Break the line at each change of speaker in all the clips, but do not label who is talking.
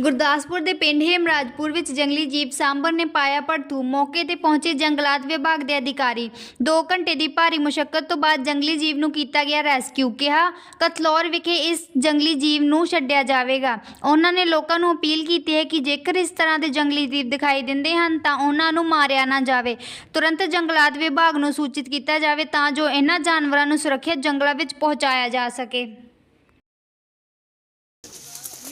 ਗੁਰਦਾਸਪੁਰ ਦੇ ਪਿੰਡ ਹੇਮਰਾਜਪੁਰ ਵਿੱਚ ਜੰਗਲੀ ਜੀਪ ਸਾਂਭਰ ਨੇ ਪਾਇਆ ਭੜਥੂ ਮੌਕੇ ਤੇ ਪਹੁੰਚੇ ਜੰਗਲਾਤ ਵਿਭਾਗ ਦੇ ਅਧਿਕਾਰੀ। 2 ਘੰਟੇ ਦੀ ਭਾਰੀ ਮੁਸ਼ਕਲ ਤੋਂ ਬਾਅਦ ਜੰਗਲੀ ਜੀਵ ਨੂੰ ਕੀਤਾ ਗਿਆ ਰੈਸਕਿਊ। ਕਿਹਾ ਕਤਲੌਰ ਵਿਖੇ ਇਸ ਜੰਗਲੀ ਜੀਵ ਨੂੰ ਛੱਡਿਆ ਜਾਵੇਗਾ। ਉਹਨਾਂ ਨੇ ਲੋਕਾਂ ਨੂੰ ਅਪੀਲ ਕੀਤੀ ਹੈ ਕਿ ਜੇਕਰ ਇਸ ਤਰ੍ਹਾਂ ਦੇ ਜੰਗਲੀ ਜੀਵ ਦਿਖਾਈ ਦਿੰਦੇ ਹਨ, ਤਾਂ ਉਹਨਾਂ ਨੂੰ ਮਾਰਿਆ ਨਾ ਜਾਵੇ। ਤੁਰੰਤ ਜੰਗਲਾਤ ਵਿਭਾਗ ਨੂੰ ਸੂਚਿਤ ਕੀਤਾ ਜਾਵੇ ਤਾਂ ਜੋ ਇਹਨਾਂ ਜਾਨਵਰਾਂ ਨੂੰ ਸੁਰੱਖਿਅਤ ਜੰਗਲਾਂ ਵਿੱਚ ਪਹੁੰਚਾਇਆ ਜਾ ਸਕੇ।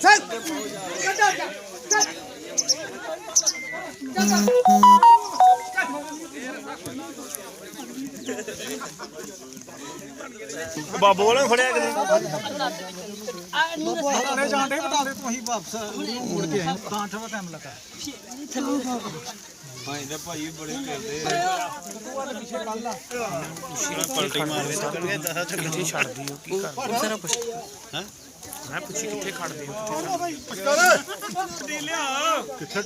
站！站！站！站！站！站！
ਬਾਬੂ ਵਾਲੇ ਫੜਿਆ ਕਿਤੇ?
ਆਪਣੇ ਜਾਂਦੇ ਬਤਾ ਦੇ ਤੁਸੀਂ ਵਾਪਸ। ਮੁੜ ਕੇ ਆਏ। ਤਾਂ ਥੋੜਾ ਟਾਈਮ ਲੱਗਾ।
ਪਲਟੀ ਮਾਰਦੇ ਚੱਲਣਗੇ ਦਸਾਂ ਤੇ ਕਿੱਥੇ ਛੱਡਦੀ ਹੋ? ਕੀ ਕਰ ਸਾਰਾ ਪੁੱਛ ਹੈ? ਮੈਂ ਪੁੱਛੀ ਕਿੱਥੇ ਖੜਦੇ ਹੋ? ਕਿੱਥੇ ਲਿਆ ਕਿੱਥੇ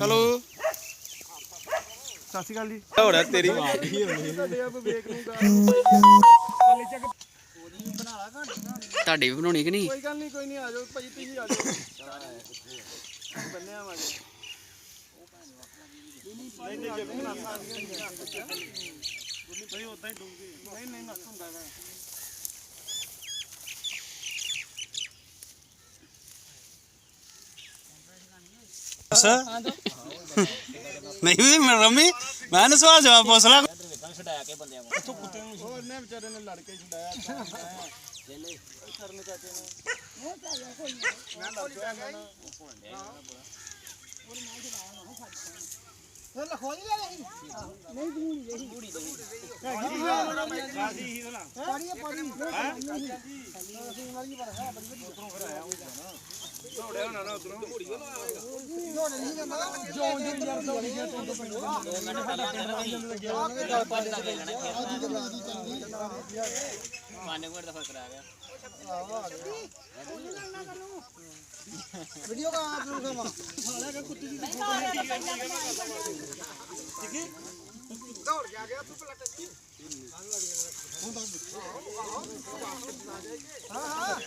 ਹੈਲੋ।
ਸਤਿ ਸ਼੍ਰੀ ਅਕਾਲ ਜੀ।
ਹੋੜਾ ਤੇਰੀ? ਤੁਹਾਡੀ ਵੀ ਬਣਾਉਣੀ ਕਿ ਨਹੀਂ?
ਕੋਈ ਗੱਲ ਨਹੀਂ ਕੋਈ ਨਹੀਂ ਆ ਜਾਓ ਭਾਜੀ ਤੁਸੀਂ ਆ ਜਾਓ। ਬੰਨੇ ਆਵਾਂਗੇ ਨਹੀਂ ਨਹੀਂ ਨੱਸ ਹੁੰਦਾ ਹੈ
ਨਹੀਂ ਵੀ ਮੈਂ ਰਮੀ ਮੈਂ ਨਾ ਸਵਾਲ ਜਵਾਬ ਪੁੱਛ ਲਾ
ਉਹਨੇ ਵਿਚਾਰੇ ਨੇ ਲੜ ਕੇ ਛੁਡਾਇਆ ਕਰਨ ਚਾਚੇ ਨੇ ਮੈਂ ਲੱਗ ਗਿਆ ਹੁਣ ਲਖੋਈ ਲੈ ਲਈ ਨਹੀਂ ਦੂਣੀ ਨਹੀਂ ਦੂਣੀ ਦੂਣੀ ਪਾੜੀ ਪਾੜੀ ਵੀਡੀਓ ਕਾ ਆਪ ਲੋਗों का साला का कुत्ते की दौड़ गया गया ਵੀਡੀਓ ਕਾ
ਆਪ ਨੂੰ ਕਮਾ ਸਾਲਾ ਕਾ ਕੁੱਤੀ ਦੀ ਦੌੜ ਜਾ ਗਿਆ ਤੂੰ ਪਲਟ ਹਾਂ ਹਾਂ।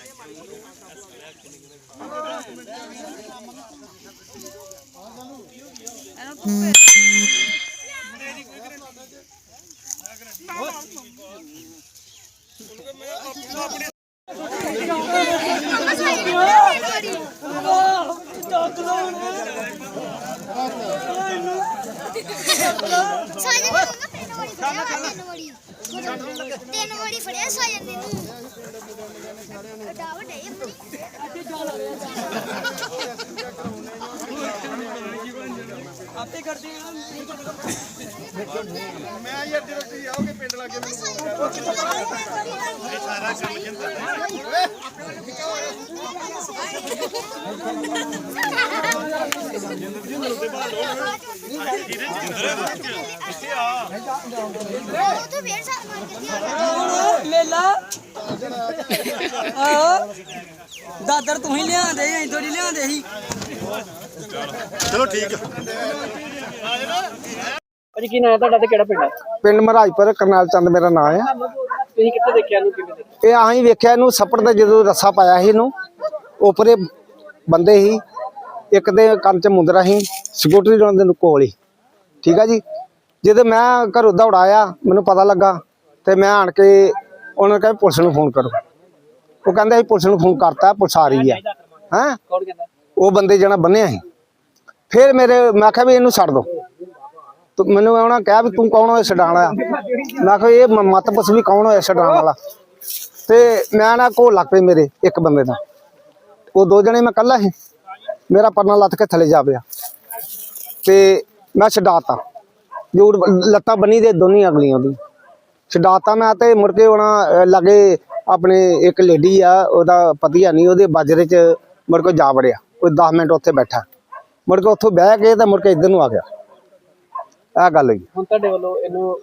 ਤਿੰਨ ਵਾਰੀ ਫੜਿਆ ਸਾਜਨ ਨੇ ਨੂੰ। ਅਡਾ ਵੱਡੇ ਆਪਣੀ
ਮੈਂ ਯਾਰ ਜਦੋਂ ਤੁਸੀਂ ਆਓਗੇ ਪਿੰਡ ਲਾਗੇ ਮੈਨੂੰ ਫੋਨ ਕਰ
ਉਹ ਤਾਂ ਫੇਰ ਸਾਲ ਮਾਰ ਕੇ ਗਿਆ
ਮੇਲਾ ਆਹੋ। ਦਾਦਰ ਤੂੰ ਹੀ ਲਿਆਂਦੇ ਅਸੀਂ ਥੋੜੀ ਲਿਆਂਦੇ ਸੀ।
ਚਲੋ ਠੀਕ
ਅਜੀ ਕੀ ਨਾਂ ਤੁਹਾਡਾ ਤੇ ਕਿਹੜਾ ਪਿੰਡ ਹੈ?
ਪਿੰਡ ਮਹਾਰਾਜਪੁਰ ਕਰਨਾਲ ਚੰਦ ਮੇਰਾ ਨਾਮ ਹੈ।
ਤੁਸੀਂ ਕਿੱਥੇ ਦੇਖਿਆ ਨੂੰ ਕਿਵੇਂ ਦੇਖਿਆ?
ਇਹ ਆਹੀਂ ਵੇਖਿਆ ਇਹਨੂੰ ਸੱਪੜ ਦਾ ਜਦੋਂ ਰੱਸਾ ਪਾਇਆ ਸੀ ਇਹਨੂੰ ਉਪਰੇ ਬੰਦੇ ਸੀ ਇੱਕ ਦੇ ਕੰਨ ਚ ਮੁੰਦਰਾ ਸੀ ਸਕੂਟਰੀ ਰੋਣ ਦੇ ਕੋਲ ਹੀ। ਠੀਕ ਆ ਜੀ? ਜਦੋਂ ਮੈਂ ਘਰੋਂ ਦੌੜਾਇਆ ਮੈਨੂੰ ਪਤਾ ਲੱਗਾ ਤੇ ਮੈਂ ਆਣ ਕੇ ਉਹਨਾਂ ਨੇ ਕਿਹਾ ਪੁਲਿਸ ਨੂੰ ਫੋਨ ਕਰੋ। ਉਹ ਕਹਿੰਦੇ ਅਸੀਂ ਪੁਲਿਸ ਨੂੰ ਫੋਨ ਕਰਤਾ ਪੁਲਿਸ ਆ ਰਹੀ ਹੈ? ਹੈਂ ਉਹ ਬੰਦੇ ਜਣਾ ਬੰਨਿਆ ਸੀ। ਫਿਰ ਮੇਰੇ ਮੈਂ ਕਿਹਾ ਵੀ ਇਹਨੂੰ ਛੱਡ ਦੋ। ਤੇ ਮੈਨੂੰ ਉਹਨਾਂ ਕਿਹਾ ਵੀ ਤੂੰ ਕੌਣ ਹੋਇਆ ਛਡਾਣ ਵਾਲਾ? ਮੈਂ ਕਿਹਾ ਇਹ ਮੱਤ ਪੁੱਛ ਵੀ ਕੌਣ ਹੋਇਆ ਛਡਾਣ ਵਾਲਾ? ਤੇ ਮੈਂ ਨਾ ਕੋਲ ਲੱਗ ਪਈ ਮੇਰੇ ਇੱਕ ਬੰਦੇ ਦਾ। ਉਹ ਦੋ ਜਣੇ ਮੈਂ ਕੱਲਾ ਸੀ। ਮੇਰਾ ਪਰਨਾ ਲੱਥ ਕੇ ਥੱਲੇ ਜਾ ਪਿਆ। ਤੇ ਮੈਂ ਛਡਾਤਾ। ਜੂੜ ਲੱਤਾਂ ਬੰਨੀ ਦੇ ਦੋਨੀ ਅਗਲੀਆਂ ਦੀ। ਛਡਾਤਾ ਮੈਂ ਤੇ ਮੁੜ ਕੇ ਉਹਨਾਂ ਲਗੇ ਆਪਣੇ ਇੱਕ ਲੇਡੀ ਆ ਉਹਦਾ ਪਤੀ ਆ ਨਹੀਂ ਉਹਦੇ ਬਾਜਰੇ 'ਚ ਮੁੜ ਕੇ ਜਾ ਵੜਿਆ। ਕੋਈ 10 ਮਿੰਟ ਉੱਥੇ ਬੈਠਾ। ਮੁੜ ਕੇ ਉੱਥੋਂ ਬਹਿ ਕੇ ਤੇ ਮੁੜ ਕੇ ਇੱਧਰ ਨੂੰ ਆ ਗਿਆ। ਇਹ ਗੱਲ ਹੋਈ।
ਹੁਣ ਤੁਹਾਡੇ ਵੱਲੋਂ ਇਹਨੂੰ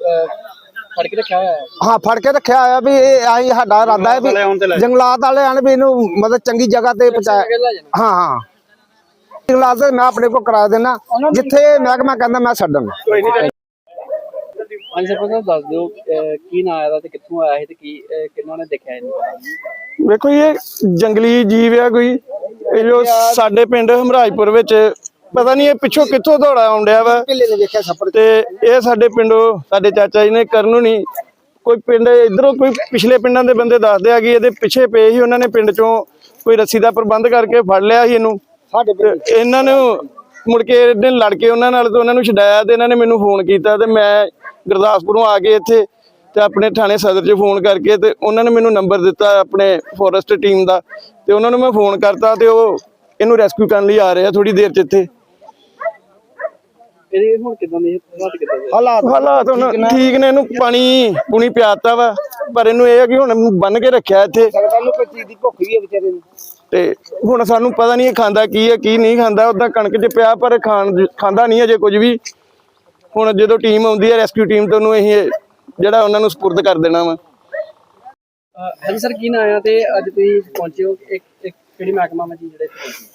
ਫੜ ਕੇ ਰੱਖਿਆ ਹੋਇਆ ਹੈ?
ਹਾਂ ਫੜ ਕੇ ਰੱਖਿਆ ਹੋਇਆ ਵੀ ਇਹ ਆਈ ਸਾਡਾ ਇਰਾਦਾ ਹੈ ਵੀ ਜੰਗਲਾਤ ਵਾਲੇ ਆਣ ਵੀ ਇਹਨੂੰ ਮਤਲਬ ਚੰਗੀ ਜਗ੍ਹਾ ਤੇ ਪਹੁੰਚਾਇਆ ਹਾਂ ਹਾਂ। ਜੰਗਲਾਤ ਮੈਂ ਆਪਣੇ ਕੋਲ ਕਰਾ ਦੇਣਾ ਜਿੱਥੇ ਮਹਿਕਮਾ ਕਹਿੰਦਾ ਮੈਂ ਛੱਡਣ।
ਹਾਂਜੀ ਸਰਪੰਚ ਸਾਹਿਬ ਦੱਸ ਦਿਓ ਅਹ, ਕੀ ਨਾਂ ਆਇਆ ਤੇ ਕਿੱਥੋਂ ਆਇਆ ਸੀ ਤੇ ਕੀ ਅਹ, ਕਿਹਨਾਂ ਨੇ ਦੇਖਿਆ ਇਹਨੂੰ?
ਵੇਖੋ ਇਹ ਜੰਗਲੀ ਜੀਵ ਆ ਕੋਈ। ਇਹ ਜੋ ਸਾਡੇ ਪਿੰਡ ਹਮਰਾਜਪੁਰ ਵਿੱਚ ਪਤਾ ਨਹੀਂ ਇਹ ਪਿੱਛੋਂ ਕਿੱਥੋਂ ਦੌੜਾ ਆਉਂਦਿਆ ਵਾ।
ਨੇ ਵੇਖਿਆ
ਤੇ ਇਹ ਸਾਡੇ ਪਿੰਡੋਂ ਸਾਡੇ ਚਾਚਾ ਜੀ ਨੇ ਕਰਨ ਨੂੰ ਨਹੀਂ। ਕੋਈ ਪਿੰਡ ਇਧਰੋਂ ਕੋਈ ਪਿਛਲੇ ਪਿੰਡਾਂ ਦੇ ਬੰਦੇ ਦੱਸਦੇ ਆ ਕਿ ਇਹਦੇ ਪਿੱਛੇ ਪਏ ਸੀ ਉਹਨਾਂ ਨੇ ਪਿੰਡ ਚੋਂ ਕੋਈ ਰੱਸੀ ਦਾ ਪ੍ਰਬੰਧ ਕਰਕੇ ਫੜ ਲਿਆ ਸੀ ਇਹਨੂੰ।
ਸਾਡੇ
ਤੇ ਇਹਨਾਂ ਨੂੰ ਮੁੜ ਕੇ ਇਹਨੇ ਲੜ ਕੇ ਉਹਨਾਂ ਨਾਲ ਤੇ ਉਹਨਾਂ ਨੂੰ ਛਡਾਇਆ ਤੇ ਇਹਨਾਂ ਨੇ ਮੈਨੂੰ ਫੋਨ ਕੀਤਾ ਤੇ ਮੈਂ ਗੁਰਦਾਸਪੁਰੋਂ ਆ ਕੇ ਇੱਥੇ ਤੇ ਆਪਣੇ ਥਾਣੇ ਸਦਰ 'ਚ ਫੋਨ ਕਰਕੇ ਤੇ ਉਹਨਾਂ ਨੇ ਮੈਨੂੰ ਨੰਬਰ ਦਿੱਤਾ ਆਪਣੇ ਫੋਰੈਸਟ ਟੀਮ ਦਾ ਤੇ ਉਹਨਾਂ ਨੂੰ ਮੈਂ ਫੋਨ ਕਰਤਾ ਤੇ ਉਹ ਇਹਨੂੰ ਰੈਸਕਿਊ ਕਰਨ ਲਈ ਆ ਰਹੇ ਆ ਥੋੜੀ ਦੇਰ 'ਚ ਇੱਥੇ।
ਇਹਦੀ ਹੁਣ ਕਿਦਾਂ ਦੀ ਹਾਲਤ ਕਿਦਾਂ ਦੀ?
ਹਾਲਾਤ
ਹਾਲਾਤ ਹੁਣ ਠੀਕ ਨੇ। ਇਹਨੂੰ ਪਾਣੀ ਪੂਣੀ ਪਿਆਤਾ ਵਾ ਪਰ ਇਹਨੂੰ ਇਹ ਆ ਕਿ ਹੁਣ ਬੰਨ ਕੇ ਰੱਖਿਆ ਇੱਥੇ।
ਸਕਦਾ ਨੂੰ ਕੋਈ ਚੀਜ਼ ਦੀ ਭੁੱਖ ਵੀ ਹੈ ਵਿਚਾਰੇ ਨੂੰ।
ਤੇ ਹੁਣ ਸਾਨੂੰ ਪਤਾ ਨਹੀਂ ਇਹ ਖਾਂਦਾ ਕੀ ਹੈ ਕੀ ਨਹੀਂ ਖਾਂਦਾ ਉਦਾਂ ਕਣਕ 'ਚ ਪਿਆ ਪਰ ਖਾਣ ਖਾਂਦਾ ਨਹੀਂ ਅਜੇ ਕੁਝ ਵੀ। ਹੁਣ ਜਦੋਂ ਟੀਮ ਆਉਂਦੀ ਹੈ ਰੈਸਕਿਊ ਟੀਮ ਤੇ ਉਹਨੂੰ ਅਸੀਂ ਇਹ ਜਿਹੜਾ ਉਹਨਾਂ ਨੂੰ ਸਪੁਰਦ ਕਰ ਦੇਣਾ ਵਾ।
ਹਾਂਜੀ ਸਰ ਕੀ ਨਾਂ ਆਇਆ ਤੇ ਅੱਜ ਤੁਸੀਂ ਪਹੁੰਚੇ ਹੋ? ਇੱਕ ਇੱਕ ਕਿਹੜੀ ਮਹਿਕਮਾ ਵਿੱਚ ਜਿਹੜੇ?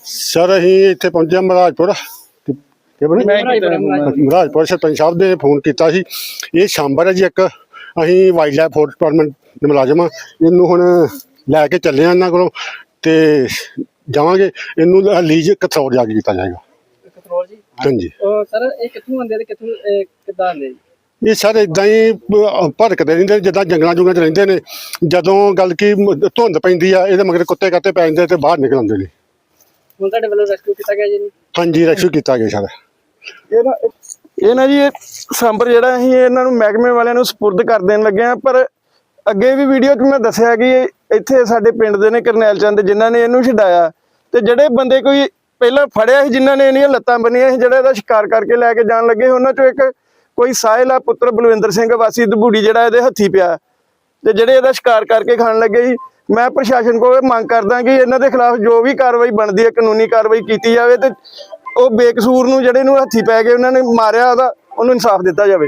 ਸਰ ਅਸੀਂ ਇੱਥੇ ਪਹੁੰਚੇ ਹਾਂ ਮਹਾਰਾਜਪੁਰ। ਤੇ ਕਿ ਬਣੇ
ਮਹਾਰਾਜਪੁਰ,
ਸਰਪੰਚ ਸਾਹਿਬ ਨੇ ਫੋਨ ਕੀਤਾ ਸੀ। ਇਹ ਸ਼ਾਂਬਰ ਹੈ ਜੀ ਇੱਕ। ਅਸੀਂ ਵਾਈਲਡ ਲਾਈਫ ਫੋਰਸ ਡਿਪਾਰਟਮੈਂਟ ਦੇ ਮੁਲਾਜ਼ਮ ਹਾਂ। ਇਹਨੂੰ ਹੁਣ ਲੈ ਕੇ ਚੱਲੇ ਆ ਇਹਨਾਂ ਕੋਲੋਂ ਤੇ ਜਾਵਾਂਗੇ। ਇਹਨੂੰ ਲੀਜ ਕਥੌਰ ਜਾ ਕੇ ਕੀਤਾ ਜਾਏਗਾ।
ਕਤਰੋਲ ਜੀ?
ਹਾਂਜੀ।
ਸਰ ਇਹ ਕਿੱਥੋਂ ਆਉਂਦੇ ਤੇ ਕਿੱਥੋਂ ਇਹ ਕਿੱਦਾਂ ਆਉਂਦੇ ਜੀ?
ਇਹ ਸਰ ਇਦਾਂ ਹੀ ਭ- ਭਟਕਦੇ ਰਹਿੰਦੇ ਜਿੱਦਾਂ ਜੰਗਲਾਂ ਜੁਗਲਾਂ 'ਚ ਰਹਿੰਦੇ ਨੇ। ਜਦੋਂ ਗੱਲ ਕੀ ਧੁੰਦ ਪੈਂਦੀ ਆ ਇਹਦੇ ਮਗਰ ਕੁੱਤੇ ਕੱਤੇ ਪੈ ਜਾਂਦੇ ਤੇ ਬਾਹਰ ਨਿਕਲ ਆਉਂਦੇ ਨੇ।
ਹੁਣ ਤੁਹਾਡੇ ਵੱਲੋਂ ਰੈਸਕਿਊ ਕੀਤਾ ਗਿਆ ਜੀ?
ਹਾਂਜੀ ਰੈਸਕਿਊ ਕੀਤਾ ਗਿਆ ਸਰ।
ਇਹ ਨਾ ਇਹ ਨਾ ਜੀ ਇਹ ਸਾਂਬਰ ਜਿਹੜਾ ਅਸੀਂ ਇਹਨਾਂ ਨੂੰ ਮਹਿਕਮੇ ਵਾਲਿਆਂ ਨੂੰ ਸਪੁਰਦ ਕਰ ਦੇਣ ਲੱਗੇ ਆ ਪਰ ਅੱਗੇ ਵੀ ਵੀਡੀਓ 'ਚ ਮੈਂ ਦੱਸਿਆ ਕਿ ਇੱਥੇ ਸਾਡੇ ਪਿੰਡ ਦੇ ਨੇ ਕਰਨੈਲ ਚੰਦ ਜਿਨ੍ਹਾਂ ਨੇ ਇਹਨੂੰ ਛਡਾਇਆ। ਤੇ ਜਿਹੜੇ ਬੰਦੇ ਕੋਈ ਪਹਿਲਾਂ ਫੜਿਆ ਸੀ ਜਿਨ੍ਹਾਂ ਨੇ ਇਹਨੀਆਂ ਲੱਤਾਂ ਬੰਨੀਆਂ ਸੀ, ਜਿਹੜਾ ਇਹਦਾ ਸ਼ਿਕਾਰ ਕਰਕੇ ਲੈ ਕੇ ਜਾਣ ਲੱਗੇ ਉਹਨਾਂ 'ਚੋਂ ਇੱਕ ਕੋਈ ਸਾਹਿਲ ਆ ਪੁੱਤਰ ਬਲਵਿੰਦਰ ਸਿੰਘ, ਵਾਸੀ ਦਬੂੜੀ ਜਿਹੜਾ ਇਹਦੇ ਹੱਥੀ ਪਿਆ। ਤੇ ਜਿਹੜੇ ਇਹਦਾ ਸ਼ਿਕਾਰ ਕਰਕੇ ਖਾਣ ਲੱਗੇ ਸੀ, ਮੈਂ ਪ੍ਰਸ਼ਾਸਨ ਕੋਲ ਇਹ ਮੰਗ ਕਰਦਾ ਕਿ ਇਹਨਾਂ ਦੇ ਖਿਲਾਫ ਜੋ ਵੀ ਕਾਰਵਾਈ ਬਣਦੀ ਹੈ, ਕਾਨੂੰਨੀ ਕਾਰਵਾਈ ਕੀਤੀ ਜਾਵੇ ਤੇ ਉਹ ਬੇਕਸੂਰ ਨੂੰ ਜਿਹੜੇ ਨੂੰ ਹੱਥੀ ਪੈ ਗਏ ਉਹਨਾਂ ਨੇ ਮਾਰਿਆ, ਉਹਦਾ ਉਹਨੂੰ ਇਨਸਾਫ ਦਿੱਤਾ ਜਾਵੇ।